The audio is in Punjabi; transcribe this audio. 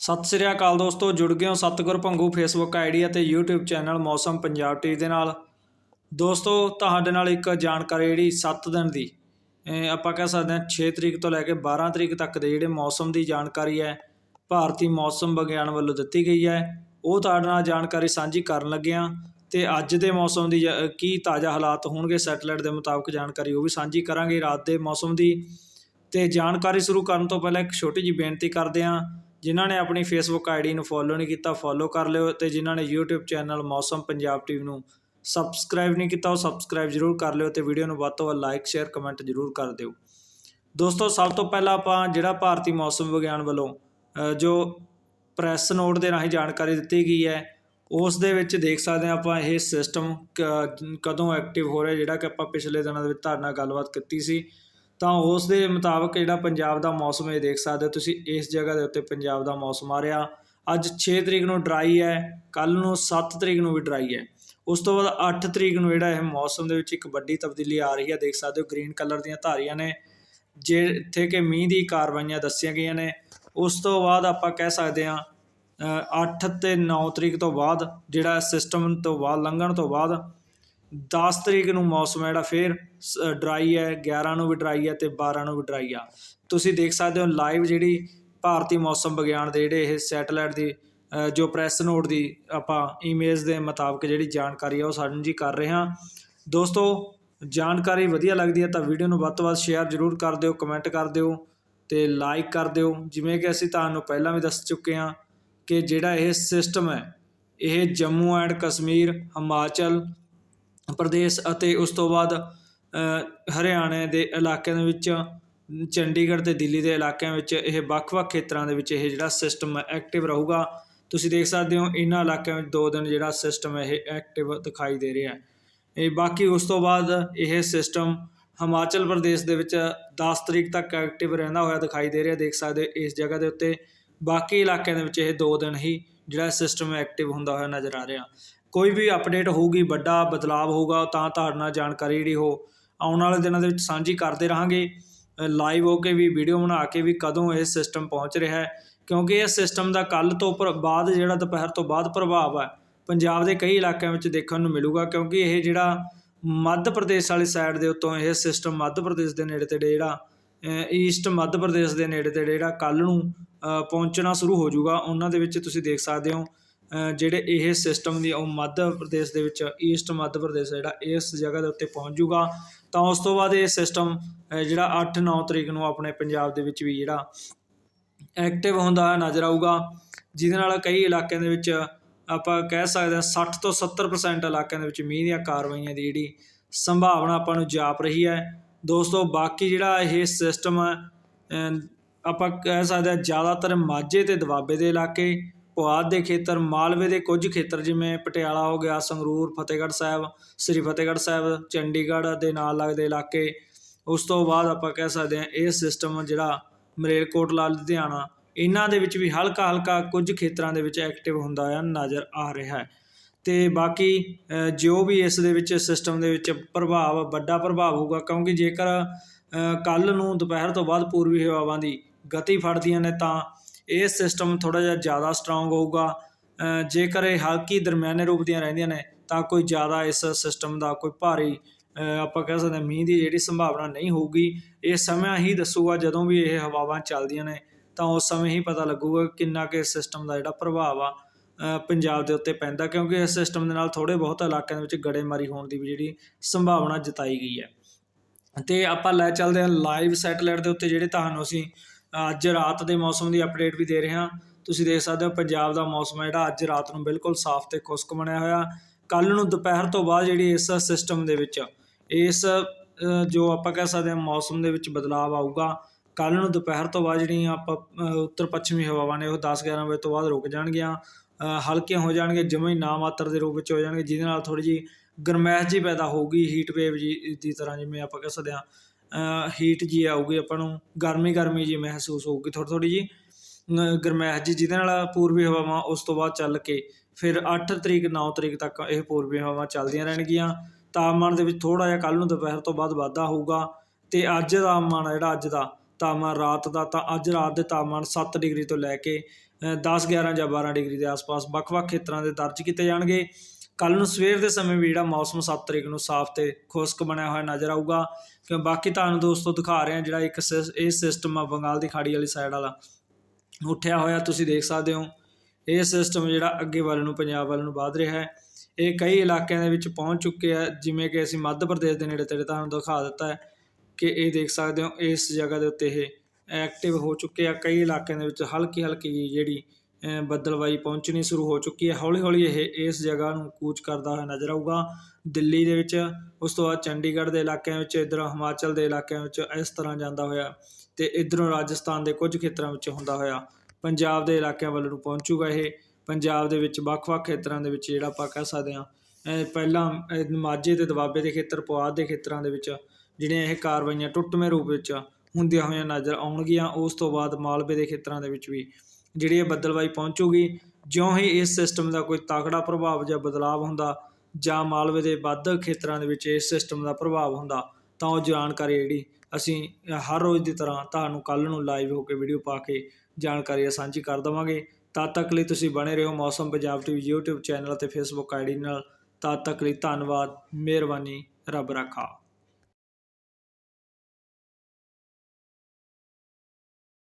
ਸਤਿ ਸ੍ਰੀ ਅਕਾਲ ਦੋਸਤੋ, ਜੁੜ ਗਏ ਹੋ ਸਤਗੁਰ ਭੰਗੂ ਫੇਸਬੁੱਕ ਆਈਡੀ ਅਤੇ YouTube channel Mausam Punjab TV ਦੇ ਨਾਲ। ਦੋਸਤੋ, ਤੁਹਾਡੇ ਨਾਲ ਇੱਕ ਜਾਣਕਾਰੀ ਜਿਹੜੀ 7 ਦਿਨ ਦੀ ਆਪਾਂ ਕਹਿ ਸਕਦੇ ਹਾਂ 6 ਤਰੀਕ ਤੋਂ ਲੈ ਕੇ 12 ਤਰੀਕ ਤੱਕ ਦੇ ਜਿਹੜੇ ਮੌਸਮ ਦੀ ਜਾਣਕਾਰੀ ਹੈ, ਭਾਰਤੀ ਮੌਸਮ ਵਿਗਿਆਨ ਵੱਲੋਂ ਦਿੱਤੀ ਗਈ ਹੈ। ਉਹ ਤੁਹਾਡੇ ਨਾਲ ਜਾਣਕਾਰੀ ਸਾਂਝੀ ਕਰਨ ਲੱਗੇ ਹਾਂ ਤੇ ਅੱਜ ਦੇ ਮੌਸਮ ਦੀ ਜ- ਕੀ ਤਾਜ਼ਾ ਹਾਲਾਤ ਹੋਣਗੇ ਸੈਟੇਲਾਈਟ ਦੇ ਮੁਤਾਬਕ ਜਾਣਕਾਰੀ ਉਹ ਵੀ ਸਾਂਝੀ ਕਰਾਂਗੇ ਰਾਤ ਦੇ ਮੌਸਮ ਦੀ। ਤੇ ਜਾਣਕਾਰੀ ਸ਼ੁਰੂ ਕਰਨ ਤੋਂ ਪਹਿਲਾਂ ਇੱਕ ਛੋਟੀ ਜਿਹੀ ਬੇਨਤੀ ਕਰਦੇ ਹਾਂ ਜਿਨ੍ਹਾਂ ਨੇ ਆਪਣੀ ਫੇਸਬੁੱਕ ਆਈਡੀ ਨੂੰ ਫੋਲੋ ਨਹੀਂ ਕੀਤਾ ਫੋਲੋ ਕਰ ਲਿਓ ਤੇ ਜਿਨ੍ਹਾਂ ਨੇ YouTube channel Mausam Punjab TV ਨੂੰ ਸਬਸਕ੍ਰਾਈਬ ਨਹੀਂ ਕੀਤਾ, ਉਹ ਸਬਸਕ੍ਰਾਈਬ ਜ਼ਰੂਰ ਕਰ ਲਿਓ ਤੇ ਵੀਡੀਓ ਨੂੰ ਵੱਧ ਤੋਂ ਵੱਧ ਲਾਈਕ ਸ਼ੇਅਰ ਕਮੈਂਟ ਜ਼ਰੂਰ ਕਰ ਦਿਓ। ਦੋਸਤੋ, ਸਭ ਤੋਂ ਪਹਿਲਾਂ ਆਪਾਂ ਜਿਹੜਾ ਭਾਰਤੀ ਮੌਸਮ ਵਿਗਿਆਨ ਵੱਲੋਂ ਜੋ ਪ੍ਰੈਸ ਨੋਟ ਦੇ ਰਾਹੀਂ ਜਾਣਕਾਰੀ ਦਿੱਤੀ ਗਈ ਹੈ, ਉਸ ਦੇ ਵਿੱਚ ਦੇਖ ਸਕਦੇ ਹਾਂ ਆਪਾਂ ਇਹ ਸਿਸਟਮ ਕਦੋਂ ਐਕਟਿਵ ਹੋ ਰਿਹਾ, ਜਿਹੜਾ ਕਿ ਆਪਾਂ ਪਿਛਲੇ ਦਿਨਾਂ ਦੇ ਵਿੱਚ ਤੁਹਾਡੇ ਨਾਲ ਗੱਲਬਾਤ ਕੀਤੀ ਸੀ। ਤਾਂ ਉਸ ਦੇ ਮੁਤਾਬਕ ਜਿਹੜਾ ਪੰਜਾਬ ਦਾ ਮੌਸਮ ਇਹ ਦੇਖ ਸਕਦੇ ਹੋ ਤੁਸੀਂ, ਇਸ ਜਗ੍ਹਾ ਦੇ ਉੱਤੇ ਪੰਜਾਬ ਦਾ ਮੌਸਮ ਆ ਰਿਹਾ। ਅੱਜ 6 ਤਰੀਕ ਨੂੰ ਡਰਾਈ ਹੈ ਕੱਲ ਨੂੰ 7 ਤਰੀਕ ਨੂੰ ਵੀ ਡਰਾਈ ਹੈ। ਉਸ ਤੋਂ ਬਾਅਦ 8 ਤਰੀਕ ਨੂੰ ਜਿਹੜਾ ਇਹ ਮੌਸਮ ਦੇ ਵਿੱਚ ਇੱਕ ਵੱਡੀ ਤਬਦੀਲੀ ਆ ਰਹੀ ਹੈ, ਦੇਖ ਸਕਦੇ ਹੋ ਗ੍ਰੀਨ ਕਲਰ ਦੀਆਂ ਧਾਰੀਆਂ ਨੇ ਜਿੱਥੇ ਕਿ ਮੀਂਹ ਦੀ ਕਾਰਵਾਈਆਂ ਦੱਸੀਆਂ ਗਈਆਂ ਨੇ। ਉਸ ਤੋਂ ਬਾਅਦ ਆਪਾਂ ਕਹਿ ਸਕਦੇ ਹਾਂ 8 ਤੇ 9 ਤਰੀਕ ਤੋਂ ਬਾਅਦ, ਜਿਹੜਾ ਸਿਸਟਮ ਤੋਂ ਬਾਅਦ, ਲੰਘਣ ਤੋਂ ਬਾਅਦ ਦਸ ਤਰੀਕ ਨੂੰ ਮੌਸਮ ਹੈ ਜਿਹੜਾ, ਫੇਰ ਡਰਾਈ ਹੈ 11 ਨੂੰ ਵੀ ਡਰਾਈ ਹੈ ਤੇ 12 ਨੂੰ ਵੀ ਡਰਾਈ ਆ। ਤੁਸੀਂ ਦੇਖ ਸਕਦੇ ਹੋ ਲਾਈਵ ਜਿਹੜੀ ਭਾਰਤੀ ਮੌਸਮ ਵਿਗਿਆਨ ਦੇ ਜਿਹੜੇ ਇਹ ਸੈਟੇਲਾਈਟ ਦੀ ਜੋ ਪ੍ਰੈਸ ਨੋਟ ਦੀ ਆਪਾਂ ਇਮੇਜ ਦੇ ਮੁਤਾਬਕ ਜਿਹੜੀ ਜਾਣਕਾਰੀ ਆ ਉਹ ਸਾਂਝੀ ਕਰ ਰਹੇ ਹਾਂ। ਦੋਸਤੋ, ਜਾਣਕਾਰੀ ਵਧੀਆ ਲੱਗਦੀ ਹੈ ਤਾਂ ਵੀਡੀਓ ਨੂੰ ਵੱਧ ਤੋਂ ਵੱਧ ਸ਼ੇਅਰ ਜ਼ਰੂਰ ਕਰ ਦਿਓ ਕਮੈਂਟ ਕਰ ਦਿਓ ਤੇ ਲਾਈਕ ਕਰ ਦਿਓ। ਜਿਵੇਂ ਕਿ ਅਸੀਂ ਤੁਹਾਨੂੰ ਪਹਿਲਾਂ ਵੀ ਦੱਸ ਚੁੱਕੇ ਹਾਂ ਕਿ ਜਿਹੜਾ ਇਹ ਸਿਸਟਮ ਹੈ, ਇਹ ਜੰਮੂ ਐਂਡ ਕਸ਼ਮੀਰ, ਹਿਮਾਚਲ ਪ੍ਰਦੇਸ਼ ਅਤੇ ਉਸ ਤੋਂ ਬਾਅਦ ਹਰਿਆਣੇ ਦੇ ਇਲਾਕਿਆਂ ਦੇ ਵਿੱਚ, ਚੰਡੀਗੜ੍ਹ ਤੇ ਦਿੱਲੀ ਦੇ ਇਲਾਕਿਆਂ ਵਿੱਚ ਇਹ ਵੱਖ-ਵੱਖ ਖੇਤਰਾਂ ਦੇ ਵਿੱਚ ਇਹ ਜਿਹੜਾ ਸਿਸਟਮ ਹੈ ਐਕਟਿਵ ਰਹੂਗਾ। ਤੁਸੀਂ ਦੇਖ ਸਕਦੇ ਹੋ ਇਹਨਾਂ ਇਲਾਕਿਆਂ ਵਿੱਚ ਦੋ ਦਿਨ ਜਿਹੜਾ ਸਿਸਟਮ ਹੈ ਇਹ ਐਕਟਿਵ ਦਿਖਾਈ ਦੇ ਰਿਹਾ ਹੈ। ਇਹ ਬਾਕੀ ਉਸ ਤੋਂ ਬਾਅਦ ਇਹ ਸਿਸਟਮ ਹਿਮਾਚਲ ਪ੍ਰਦੇਸ਼ ਦੇ ਵਿੱਚ 10 ਤਰੀਕ ਤੱਕ ਐਕਟਿਵ ਰਹਿੰਦਾ ਹੋਇਆ ਦਿਖਾਈ ਦੇ ਰਿਹਾ। ਦੇਖ ਸਕਦੇ ਹੋ, ਇਸ ਜਗ੍ਹਾ ਦੇ ਉੱਤੇ ਬਾਕੀ ਇਲਾਕਿਆਂ ਦੇ ਵਿੱਚ ਇਹ ਦੋ ਦਿਨ ਹੀ ਜਿਹੜਾ ਸਿਸਟਮ ਐਕਟਿਵ ਹੁੰਦਾ ਹੋਇਆ ਨਜ਼ਰ ਆ ਰਿਹਾ। ਕੋਈ ਵੀ ਅਪਡੇਟ ਹੋਊਗੀ, ਵੱਡਾ ਬਦਲਾਵ ਹੋਊਗਾ, ਤਾਂ ਤੁਹਾਡੇ ਨਾਲ ਜਾਣਕਾਰੀ ਜਿਹੜੀ ਉਹ ਆਉਣ ਵਾਲੇ ਦਿਨਾਂ ਦੇ ਵਿੱਚ ਸਾਂਝੀ ਕਰਦੇ ਰਹਾਂਗੇ। ਲਾਈਵ ਹੋ ਕੇ ਵੀ ਵੀਡੀਓ ਬਣਾ ਕੇ ਵੀ ਕਦੋਂ ਇਹ ਸਿਸਟਮ ਪਹੁੰਚ ਰਿਹਾ ਹੈ। ਕਿਉਂਕਿ ਇਹ ਸਿਸਟਮ ਦਾ ਕੱਲ ਤੋਂ ਪਰ, ਬਾਅਦ ਜਿਹੜਾ ਦੁਪਹਿਰ ਤੋਂ ਬਾਅਦ ਪ੍ਰਭਾਵ ਹੈ ਪੰਜਾਬ ਦੇ ਕਈ ਇਲਾਕਿਆਂ ਵਿੱਚ ਦੇਖਣ ਨੂੰ ਮਿਲੂਗਾ। ਕਿਉਂਕਿ ਇਹ ਜਿਹੜਾ ਮੱਧ ਪ੍ਰਦੇਸ਼ ਵਾਲੀ ਸਾਈਡ ਦੇ ਉੱਤੋਂ ਇਹ ਸਿਸਟਮ ਮੱਧ ਪ੍ਰਦੇਸ਼ ਦੇ ਨੇੜੇ ਤੇੜੇ ਜਿਹੜਾ ਈਸਟ ਮੱਧ ਪ੍ਰਦੇਸ਼ ਦੇ ਨੇੜੇ ਤੇੜੇ ਜਿਹੜਾ ਕੱਲ ਨੂੰ ਪਹੁੰਚਣਾ ਸ਼ੁਰੂ ਹੋ ਜਾਊਗਾ। ਉਹਨਾਂ ਦੇ ਵਿੱਚ ਤੁਸੀਂ ਦੇਖ ਸਕਦੇ ਹੋ ਜਿਹੜੇ ਇਹ ਸਿਸਟਮ ਦੀ ਉਹ ਮੱਧ ਪ੍ਰਦੇਸ਼ ਦੇ ਵਿੱਚ ਈਸਟ ਮੱਧ ਪ੍ਰਦੇਸ਼ ਜਿਹੜਾ, ਇਸ ਜਗ੍ਹਾ ਦੇ ਉੱਤੇ ਪਹੁੰਚ ਜਾਊਗਾ। ਤਾਂ ਉਸ ਤੋਂ ਬਾਅਦ ਇਹ ਸਿਸਟਮ ਜਿਹੜਾ 8-9 ਤਰੀਕ ਨੂੰ ਆਪਣੇ ਪੰਜਾਬ ਦੇ ਵਿੱਚ ਵੀ ਜਿਹੜਾ ਐਕਟਿਵ ਹੁੰਦਾ ਹੋਇਆ ਨਜ਼ਰ ਆਊਗਾ। ਜਿਹਦੇ ਨਾਲ ਕਈ ਇਲਾਕਿਆਂ ਦੇ ਵਿੱਚ ਆਪਾਂ ਕਹਿ ਸਕਦੇ ਹਾਂ 60 ਤੋਂ 70% ਇਲਾਕਿਆਂ ਦੇ ਵਿੱਚ ਮੀਂਹ ਦੀਆਂ ਕਾਰਵਾਈਆਂ ਦੀ ਜਿਹੜੀ ਸੰਭਾਵਨਾ ਆਪਾਂ ਨੂੰ ਜਾਪ ਰਹੀ ਹੈ। ਦੋਸਤੋ, ਬਾਕੀ ਜਿਹੜਾ ਇਹ ਸਿਸਟਮ ਹੈ ਆਪਾਂ ਕਹਿ ਸਕਦੇ ਹਾਂ ਜ਼ਿਆਦਾਤਰ ਮਾਝੇ ਤੇ ਦੁਆਬੇ ਦੇ ਇਲਾਕੇ ਪੁਆਧ ਦੇ ਖੇਤਰ, ਮਾਲਵੇ ਦੇ ਕੁਝ ਖੇਤਰ ਜਿਵੇਂ ਪਟਿਆਲਾ ਹੋ ਗਿਆ, ਸੰਗਰੂਰ, ਫਤਿਹਗੜ੍ਹ ਸਾਹਿਬ, ਸ੍ਰੀ ਫਤਿਹਗੜ੍ਹ ਸਾਹਿਬ, ਚੰਡੀਗੜ੍ਹ ਦੇ ਨਾਲ ਲੱਗਦੇ ਇਲਾਕੇ। ਉਸ ਤੋਂ ਬਾਅਦ ਆਪਾਂ ਕਹਿ ਸਕਦੇ ਹਾਂ ਇਹ ਸਿਸਟਮ ਜਿਹੜਾ ਮਰੇਲਕੋਟਲਾ ਲੁਧਿਆਣਾ, ਇਹਨਾਂ ਦੇ ਵਿੱਚ ਵੀ ਹਲਕਾ ਹਲਕਾ ਕੁਝ ਖੇਤਰਾਂ ਦੇ ਵਿੱਚ ਐਕਟਿਵ ਹੁੰਦਾ ਹੋਇਆ ਨਜ਼ਰ ਆ ਰਿਹਾ ਹੈ। ਤੇ ਬਾਕੀ ਜੋ ਵੀ ਇਸ ਦੇ ਵਿੱਚ ਸਿਸਟਮ ਦੇ ਵਿੱਚ ਪ੍ਰਭਾਵ, ਵੱਡਾ ਪ੍ਰਭਾਵ ਹੋਊਗਾ, ਕਿਉਂਕਿ ਜੇਕਰ ਕੱਲ ਨੂੰ ਦੁਪਹਿਰ ਤੋਂ ਬਾਅਦ ਪੂਰਬੀ ਹਵਾਵਾਂ ਦੀ ਗਤੀ ਫੜਦੀਆਂ ਨੇ ਤਾਂ ਇਹ ਸਿਸਟਮ ਥੋੜਾ ਜਿਹਾ ਜ਼ਿਆਦਾ ਸਟਰੋਂਗ ਹੋਊਗਾ। ਜੇਕਰ ਇਹ ਹਲਕੀ ਦਰਮਿਆਨੇ ਰੂਪ ਦੀਆਂ ਰਹਿੰਦੀਆਂ ਨੇ, ਤਾਂ ਕੋਈ ਜ਼ਿਆਦਾ ਇਸ ਸਿਸਟਮ ਦਾ ਕੋਈ ਭਾਰੀ ਆਪਾਂ ਕਹਿ ਸਕਦੇ ਹਾਂ ਮੀਂਹ ਦੀ ਜਿਹੜੀ ਸੰਭਾਵਨਾ ਨਹੀਂ ਹੋਊਗੀ। ਇਹ ਸਮਾਂ ਹੀ ਦੱਸੂਗਾ ਜਦੋਂ ਵੀ ਇਹ ਹਵਾਵਾਂ ਚੱਲਦੀਆਂ ਨੇ, ਤਾਂ ਉਸ ਸਮੇਂ ਹੀ ਪਤਾ ਲੱਗੂਗਾ ਕਿ ਕਿੰਨਾ ਕਿ ਸਿਸਟਮ ਦਾ ਜਿਹੜਾ ਪ੍ਰਭਾਵ ਆ ਪੰਜਾਬ ਦੇ ਉੱਤੇ ਪੈਂਦਾ, ਕਿਉਂਕਿ ਇਸ ਸਿਸਟਮ ਦੇ ਨਾਲ ਥੋੜੇ ਬਹੁਤ ਇਲਾਕਿਆਂ ਦੇ ਵਿੱਚ ਗੜੇਮਾਰੀ ਹੋਣ ਦੀ ਵੀ ਜਿਹੜੀ ਸੰਭਾਵਨਾ ਜਤਾਈ ਗਈ ਹੈ। ਤੇ ਆਪਾਂ ਲੈ ਚੱਲਦੇ ਹਾਂ ਲਾਈਵ ਸੈਟੇਲਾਈਟ ਦੇ ਉੱਤੇ, ਜਿਹੜੇ ਤੁਹਾਨੂੰ ਅਸੀਂ ਅੱਜ ਰਾਤ ਦੇ ਮੌਸਮ ਦੀ ਅਪਡੇਟ ਵੀ ਦੇ ਰਹੇ। ਹਾਂ ਤੁਸੀਂ ਦੇਖ ਸਕਦੇ ਹੋ ਪੰਜਾਬ ਦਾ ਮੌਸਮ ਹੈ ਜਿਹੜਾ ਅੱਜ ਰਾਤ ਨੂੰ ਬਿਲਕੁਲ ਸਾਫ਼ ਤੇ ਖੁਸ਼ਕ ਬਣਿਆ ਹੋਇਆ। ਕੱਲ ਨੂੰ ਦੁਪਹਿਰ ਤੋਂ ਬਾਅਦ ਜਿਹੜੀ ਇਸ ਸਿਸਟਮ ਦੇ ਵਿੱਚ, ਇਸ ਜੋ ਆਪਾਂ ਕਹਿ ਸਕਦੇ ਹਾਂ ਮੌਸਮ ਦੇ ਵਿੱਚ ਬਦਲਾਅ ਆਊਗਾ ਕੱਲ ਨੂੰ ਦੁਪਹਿਰ ਤੋਂ ਬਾਅਦ ਜਿਹੜੀਆਂ ਆਪਾਂ ਉੱਤਰ ਪੱਛਮੀ ਹਵਾਵਾਂ ਨੇ ਉਹ 10-11 ਵਜੇ ਤੋਂ ਬਾਅਦ ਰੁਕ ਜਾਣਗੀਆਂ। ਹਲਕੀਆਂ ਹੋ ਜਾਣਗੇ ਜਮਾਂ ਹੀ ਨਾ ਮਾਤਰ ਦੇ ਰੂਪ ਵਿੱਚ ਹੋ ਜਾਣਗੇ, ਜਿਹਦੇ ਨਾਲ ਥੋੜੀ ਜੀ ਗਰਮੈਸ਼ ਜੀ ਪੈਦਾ ਹੋਊਗੀ ਹੀਟ ਵੇਵ ਜੀ ਦੀ ਤਰ੍ਹਾਂ ਜਿਵੇਂ ਆਪਾਂ ਕਹਿ ਸਕਦੇ ਹਾਂ। ਹੀਟ ਜੀ ਆਊਗੀ ਆਪਾਂ ਨੂੰ, ਗਰਮੀ ਗਰਮੀ ਜੀ ਮਹਿਸੂਸ ਹੋਊਗੀ ਥੋੜੀ ਥੋੜੀ ਜੀ ਗਰਮੈਸ਼ ਜੀ ਜਿਹਦੇ ਨਾਲ ਪੂਰਬੀ ਹਵਾਵਾਂ ਉਸ ਤੋਂ ਬਾਅਦ ਚੱਲ ਕੇ ਫਿਰ 8 ਤਰੀਕ 9 ਤਰੀਕ ਤੱਕ ਇਹ ਪੂਰਬੀ ਹਵਾਵਾਂ ਚੱਲਦੀਆਂ ਰਹਿਣਗੀਆਂ। ਤਾਪਮਾਨ ਦੇ ਵਿੱਚ ਥੋੜਾ ਜਿਹਾ ਕੱਲ ਨੂੰ ਦੁਪਹਿਰ ਤੋਂ ਬਾਅਦ ਵਾਧਾ ਹੋਊਗਾ ਤੇ ਅੱਜ ਦਾ ਤਾਪਮਾਨ ਆ ਜਿਹੜਾ ਅੱਜ ਦਾ, ਤਾਪਮਾਨ ਰਾਤ ਦਾ ਤਾਂ ਅੱਜ ਰਾਤ ਦੇ ਤਾਪਮਾਨ 7 ਡਿਗਰੀ ਤੋਂ ਲੈ ਕੇ 10 11 ਜਾਂ 12 ਡਿਗਰੀ ਦੇ ਆਸ-ਪਾਸ ਵੱਖ-ਵੱਖ ਖੇਤਰਾਂ ਦੇ ਦਰਜ ਕੀਤੇ ਜਾਣਗੇ। ਕੱਲ ਨੂੰ ਸਵੇਰ ਦੇ ਸਮੇਂ ਵੀ ਜਿਹੜਾ ਮੌਸਮ 7 ਤਰੀਕ ਨੂੰ ਸਾਫ਼ ਤੇ ਖੁਸ਼ਕ ਬਣਿਆ ਹੋਇਆ ਨਜ਼ਰ ਆਊਗਾ। ਕਿਉਂ ਬਾਕੀ ਤੁਹਾਨੂੰ ਦੋਸਤੋ ਦਿਖਾ ਰਹੇ ਹਾਂ ਜਿਹੜਾ ਇੱਕ ਸਿਸ- ਇਹ ਸਿਸਟਮ ਆ ਬੰਗਾਲ ਦੀ ਖਾੜੀ ਵਾਲੀ ਸਾਈਡ ਵਾਲਾ। ਉੱਠਿਆ ਹੋਇਆ ਤੁਸੀਂ ਦੇਖ ਸਕਦੇ ਹੋ। ਇਹ ਸਿਸਟਮ ਜਿਹੜਾ ਅੱਗੇ ਵੱਲ ਨੂੰ, ਪੰਜਾਬ ਵੱਲ ਨੂੰ ਵਧ ਰਿਹਾ ਹੈ। ਇਹ ਕਈ ਇਲਾਕਿਆਂ ਦੇ ਵਿੱਚ ਪਹੁੰਚ ਚੁੱਕੇ ਆ, ਜਿਵੇਂ ਕਿ ਅਸੀਂ ਮੱਧ ਪ੍ਰਦੇਸ਼ ਦੇ ਨੇੜੇ ਤੇੜੇ ਤੁਹਾਨੂੰ ਦਿਖਾ ਦਿੱਤਾ ਹੈ ਕਿ ਇਹ ਦੇਖ ਸਕਦੇ ਹੋ, ਇਸ ਜਗ੍ਹਾ ਦੇ ਉੱਤੇ ਇਹ ਐਕਟਿਵ ਹੋ ਚੁੱਕੇ ਆ। ਕਈ ਇਲਾਕਿਆਂ ਦੇ ਵਿੱਚ ਹਲਕੀ ਹਲਕੀ ਜਿਹੜੀ ਬੱਦਲਵਾਈ ਪਹੁੰਚਣੀ ਸ਼ੁਰੂ ਹੋ ਚੁੱਕੀ ਹੈ। ਹੌਲੀ ਹੌਲੀ ਇਹ ਇਸ ਜਗ੍ਹਾ ਨੂੰ ਕੂਚ ਕਰਦਾ ਹੋਇਆ ਨਜ਼ਰ ਆਊਗਾ। ਦਿੱਲੀ ਦੇ ਵਿੱਚ, ਉਸ ਤੋਂ ਬਾਅਦ ਚੰਡੀਗੜ੍ਹ ਦੇ ਇਲਾਕਿਆਂ ਵਿੱਚ, ਇੱਧਰੋਂ ਹਿਮਾਚਲ ਦੇ ਇਲਾਕਿਆਂ ਵਿੱਚ ਇਸ ਤਰ੍ਹਾਂ ਜਾਂਦਾ ਹੋਇਆ ਤੇ ਇੱਧਰੋਂ ਰਾਜਸਥਾਨ ਦੇ ਕੁਝ ਖੇਤਰਾਂ ਵਿੱਚ ਹੁੰਦਾ ਹੋਇਆ। ਪੰਜਾਬ ਦੇ ਇਲਾਕਿਆਂ ਵੱਲ ਨੂੰ ਪਹੁੰਚੂਗਾ ਇਹ। ਪੰਜਾਬ ਦੇ ਵਿੱਚ ਵੱਖ-ਵੱਖ ਖੇਤਰਾਂ ਦੇ ਵਿੱਚ ਜਿਹੜਾ ਆਪਾਂ ਕਹਿ ਸਕਦੇ ਹਾਂ ਪਹਿਲਾਂ ਮਾਝੇ ਤੇ ਦੁਆਬੇ ਦੇ ਖੇਤਰ, ਪੁਆਧ ਦੇ ਖੇਤਰਾਂ ਦੇ ਵਿੱਚ ਜਿਹੜੀਆਂ ਇਹ ਕਾਰਵਾਈਆਂ ਟੁੱਟਵੇਂ ਰੂਪ ਵਿੱਚ ਹੁੰਦੀਆਂ ਹੋਈਆਂ ਨਜ਼ਰ ਆਉਣਗੀਆਂ। ਉਸ ਤੋਂ ਬਾਅਦ ਮਾਲਵੇ ਦੇ ਖੇਤਰਾਂ ਦੇ ਵਿੱਚ ਵੀ ਜਿਹੜੀ ਇਹ ਬੱਦਲਵਾਈ ਪਹੁੰਚੂਗੀ, ਜਿਉਂ ਹੀ ਇਸ ਸਿਸਟਮ ਦਾ ਕੋਈ ਤਾਕੜਾ ਪ੍ਰਭਾਵ ਜਾਂ ਬਦਲਾਅ ਹੁੰਦਾ ਜਾਂ ਮਾਲਵੇ ਦੇ ਵੱਧ ਖੇਤਰਾਂ ਦੇ ਵਿੱਚ ਇਸ ਸਿਸਟਮ ਦਾ ਪ੍ਰਭਾਵ ਹੁੰਦਾ, ਤਾਂ ਉਹ ਜਾਣਕਾਰੀ ਜਿਹੜੀ ਅਸੀਂ ਹਰ ਰੋਜ਼ ਦੀ ਤਰ੍ਹਾਂ ਤੁਹਾਨੂੰ ਕੱਲ ਨੂੰ ਲਾਈਵ ਹੋ ਕੇ ਵੀਡੀਓ ਪਾ ਕੇ ਜਾਣਕਾਰੀ ਸਾਂਝੀ ਕਰ ਦਵਾਂਗੇ। ਤਦ ਤੱਕ ਲਈ ਤੁਸੀਂ ਬਣੇ ਰਹੋ Mausam Punjab TV YouTube channel ਅਤੇ Facebook ਆਈਡੀ ਨਾਲ। ਤਦ ਤੱਕ ਲਈ ਧੰਨਵਾਦ, ਮਿਹਰਬਾਨੀ, ਰੱਬ ਰਾਖਾ।